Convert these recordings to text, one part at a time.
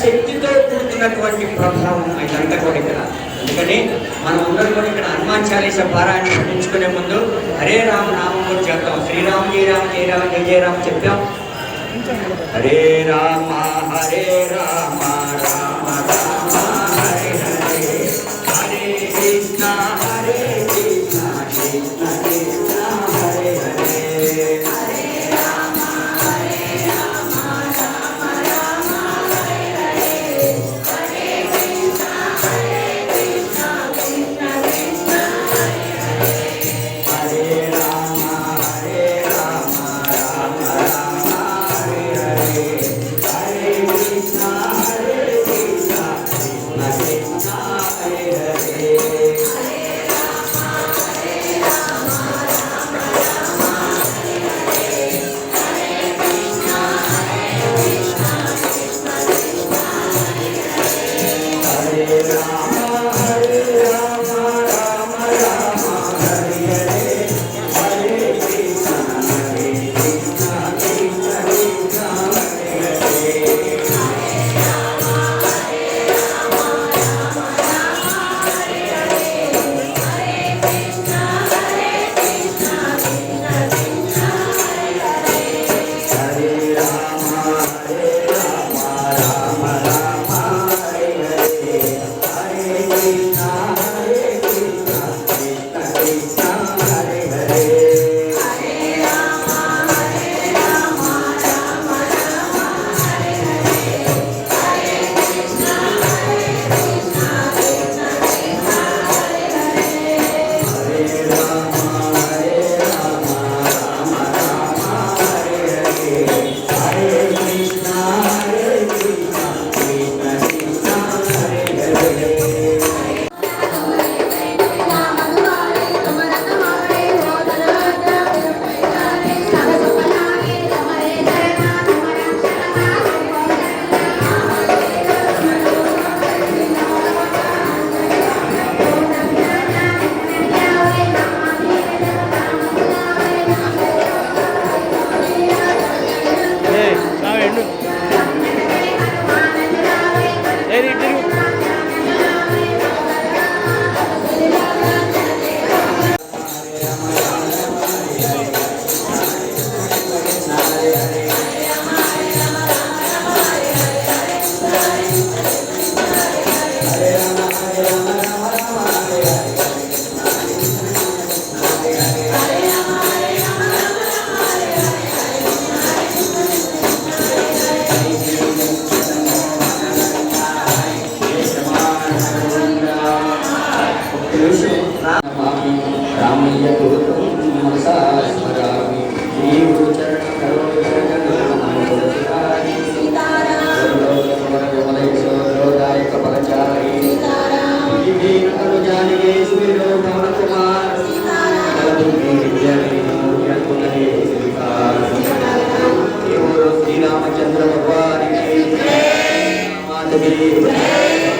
శక్తితో కూడుకున్నటువంటి ప్రభావం ఇదంతా కూడా ఇక్కడ. అందుకని మనం అందరూ కూడా ఇక్కడ హనుమాన్ చాలీస పారాయణ పఠించుకునే ముందు హరే రామ నామం కూడా చెప్తాం శ్రీరామ్ జయ రామ జయ రామ జయ జయ రామ హరే రామ.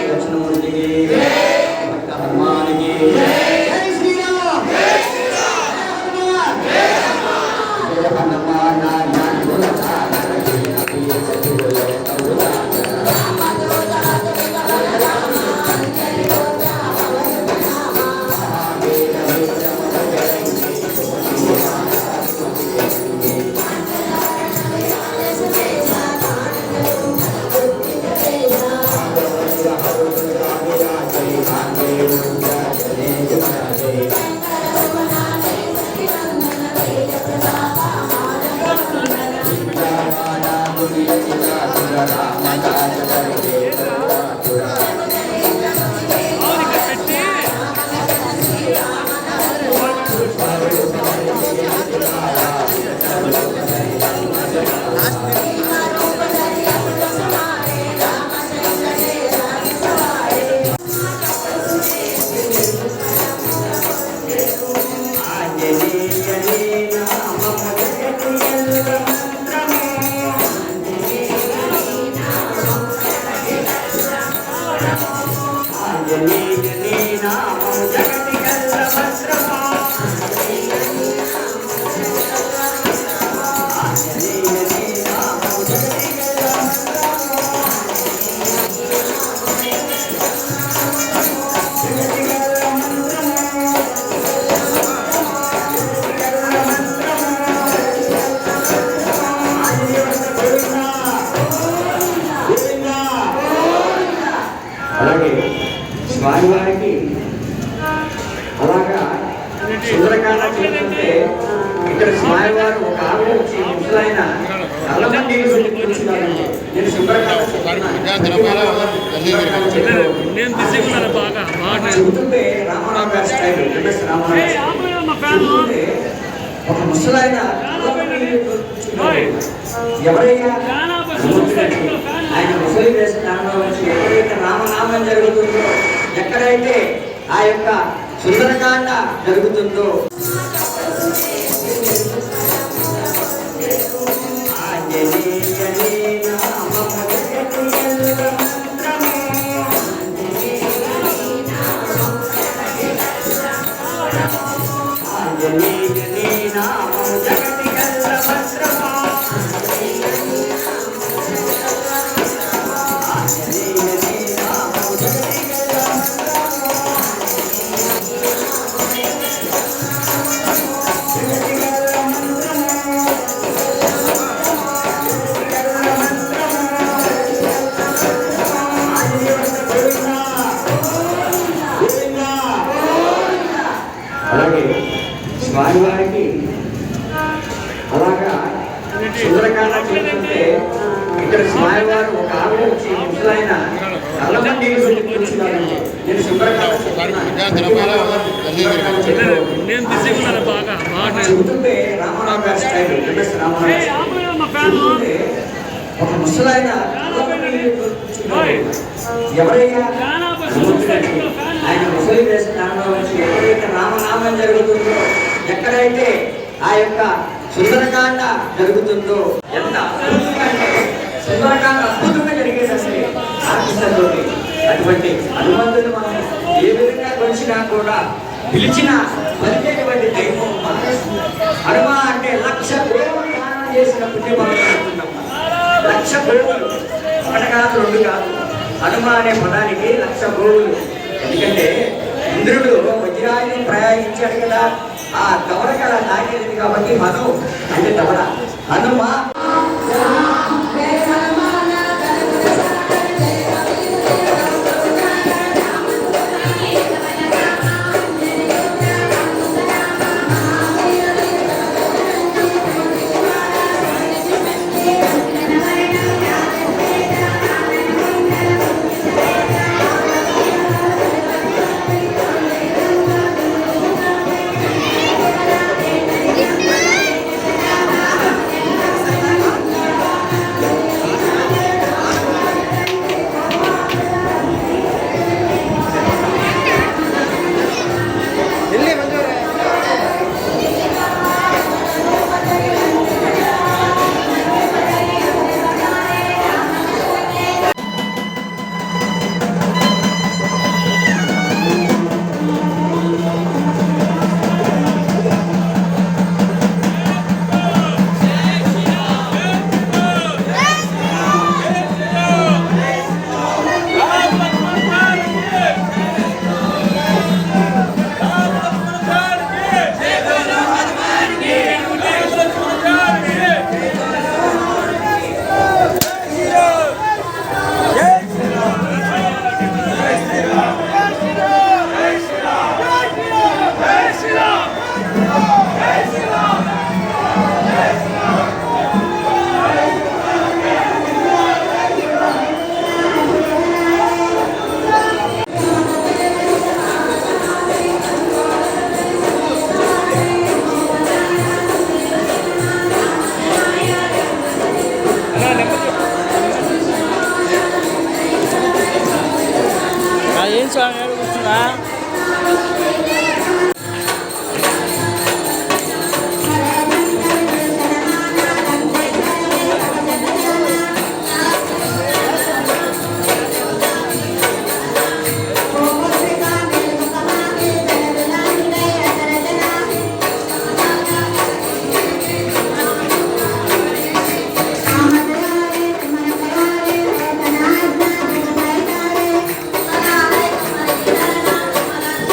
దక్షిణమూర్తికి భక్త హనుమానికి రామ కాజ Vai, vai. నేను తీసుకున్నాను బాగా బాగా ఒక ముసలాయన ఆయన ముసలి వేస్తున్నాను ఎక్కడైతే రామనామం జరుగుతుందో ఎక్కడైతే ఆ యొక్క సుందరకాండ జరుగుతుందో స్వామివారికి అలాగా సుందరకాండ చూస్తుంటే ఇక్కడ స్వామివారు ఒక ఆవిడ వచ్చి ముసలాయన నల్లమని నీళ్ళు కూర్చున్నారండి నేను సుందరకాండ చెబుతుంటే రామారావు గారి స్టైల్ ఎంఎస్ రామారావు ఒక ముసలాయన ఎవరైనా ఆయన ముసలి వేస్తున్నాను వచ్చి రామనామం జరుగుతుందో ఎక్కడైతే ఆ యొక్క సుందరకాండ జరుగుతుందో ఎంత సుందరకాండ అద్భుతంగా జరిగేదండి ఆర్టిస్టులతోటి అటువంటి అనుబంధులు మనం ఏ విధంగా కొలిచినా కూడా పిలిచిన పలికేటువంటి దైవం హనుమ అంటే లక్ష ప్రేమలు దానం చేసిన పుణ్యభావం లక్ష ప్రేమలు ఒకటి కాదు రెండు కాదు. హనుమ అనే పదానికి లక్ష గోవులు ఎందుకంటే ఇంద్రుడు వజ్రాయుధం ప్రయోగించాడు కదా. ఆ దవడ కళ నాకేది కాబట్టి హను అంటే తవర హనుమ.